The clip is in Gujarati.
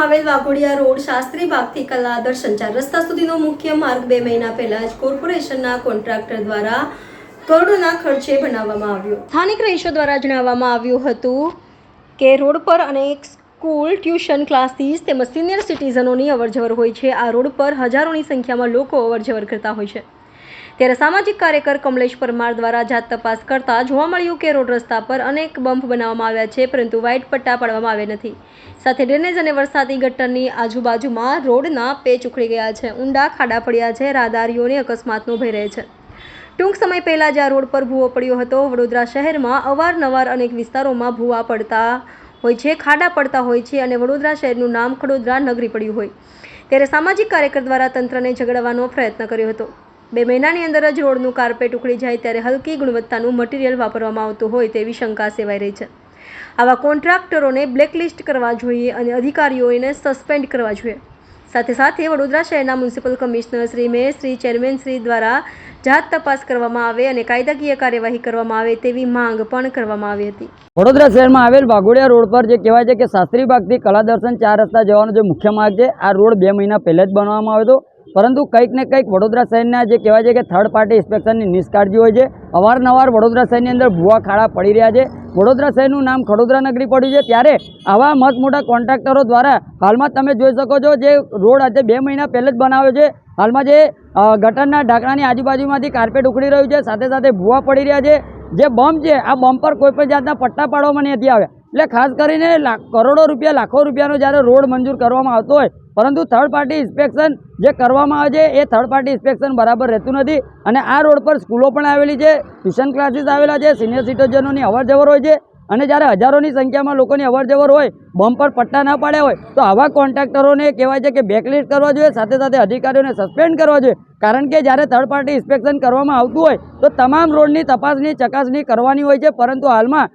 આવેલ વાઘોડિયા રોડ શાસ્ત્રી બાગથી કલાદર્શન સંચાર રસ્તા સુધીનો મુખ્ય માર્ગ બે મહિના પહેલા જ કોર્પોરેશનના કોન્ટ્રાક્ટર દ્વારા કરોડોના ખર્ચે બનાવવામાં આવ્યો. સ્થાનિક રહીશો દ્વારા જણાવવામાં આવ્યું હતું કે રોડ પર અનેક સ્કૂલ, ટ્યુશન ક્લાસીસ તેમજ સિનિયર સિટીઝનોની અવરજવર હોય છે. આ રોડ પર હજારોની સંખ્યામાં લોકો અવરજવર કરતા હોય છે. ત્યારે સામાજિક કાર્યકર કમલેશ પરમાર દ્વારા જાત તપાસ કરતા જોવા મળ્યું કે રોડ રસ્તા પર અનેક બમ્પ બનાવવામાં આવ્યા છે, પરંતુ વ્હાઇટ પટ્ટા પાડવામાં આવ્યા નથી. સાથે ડ્રેનેજ અને વરસાદી ગટરની આજુબાજુમાં રોડના પેચ ઉખડી ગયા છે. ઊંડા ખાડા પડ્યા છે, રાહદારીઓને અકસ્માતનો ભય રહે છે. ટૂંક સમય પહેલાં જ આ રોડ પર ભૂવો પડ્યો હતો. વડોદરા શહેરમાં અવારનવાર અનેક વિસ્તારોમાં ભૂવા પડતા હોય છે, ખાડા પડતા હોય છે અને વડોદરા શહેરનું નામ ખડોદરા નગરી પડ્યું હોય. ત્યારે સામાજિક કાર્યકર દ્વારા તંત્રને ઝઘડવાનો પ્રયત્ન કર્યો હતો. બે મહિનાની અંદર જ રોડનું કાર્પેટ ઉખડી જાય ત્યારે હલકી ગુણવત્તાનું મટીરિયલ વાપરવામાં આવતું હોય તેવી શંકા સેવાઈ રહી છે. આવા કોન્ટ્રાક્ટરોને બ્લેકલિસ્ટ કરવા જોઈએ અને અધિકારીઓને સસ્પેન્ડ કરવા જોઈએ. સાથે સાથે વડોદરા શહેરના municipal commissioner Shri mayor Shri chairman Shri દ્વારા જાત તપાસ કરવામાં આવે અને કાયદાકીય કાર્યવાહી કરવામાં આવે તેવી માંગ પણ કરવામાં આવી હતી. વડોદરા શહેરમાં આવેલ વાઘોડિયા રોડ પર જે કહેવાય છે કે શાસ્ત્રી બાગથી કલાદર્શન ચાર રસ્તા જવાનો જે મુખ્ય માર્ગ છે, આ રોડ બે મહિના પહેલાં જ બનાવવામાં આવ્યો હતો. પરંતુ કંઈક ને કંઈક વડોદરા શહેરના જે કહેવાય છે કે થર્ડ પાર્ટી ઇન્સ્પેક્શનની નિષ્કાળજી હોય છે, અવારનવાર વડોદરા શહેરની અંદર ભૂવા ખાડા પડી રહ્યા છે. વડોદરા શહેરનું નામ ખડોદરા નગરી પડ્યું છે. ત્યારે આવા મોટા કોન્ટ્રાક્ટરો દ્વારા હાલમાં તમે જોઈ શકો છો જે રોડ આજે બે મહિના પહેલાં જ બનાવ્યો છે. હાલમાં જે ગટરના ઢાંકણાની આજુબાજુમાંથી કાર્પેટ ઉખડી રહ્યું છે. સાથે સાથે ભૂવા પડી રહ્યા છે. જે બમ્પ છે, આ બમ્પ પર કોઈ પણ જાતના પટ્ટા પાડવામાં નથી આવ્યા. એટલે ખાસ કરીને કરોડો રૂપિયા, લાખો રૂપિયાનો જ્યારે રોડ મંજૂર કરવામાં આવતો હોય, પરંતુ થર્ડ પાર્ટી ઇન્સ્પેક્શન જે કરવામાં આવે છે, એ થર્ડ પાર્ટી ઇન્સ્પેક્શન બરાબર રહેતું નથી. અને આ રોડ પર સ્કૂલો પણ આવેલી છે, ટ્યુશન ક્લાસીસ આવેલા છે સિનિયર સિટીઝનોની અવરજવર હોય છે. અને જ્યારે હજારોની સંખ્યામાં લોકોની અવરજવર હોય, બમ પર પટ્ટા ના પાડ્યા હોય, તો આવા કોન્ટ્રાક્ટરોને કહેવાય છે કે બેકલિસ્ટ કરવા જોઈએ, સાથે સાથે અધિકારીઓને સસ્પેન્ડ કરવા જોઈએ. કારણ કે જ્યારે થર્ડ પાર્ટી ઇન્સ્પેક્શન કરવામાં આવતું હોય, તો તમામ રોડની તપાસની, ચકાસણી કરવાની હોય છે, પરંતુ હાલમાં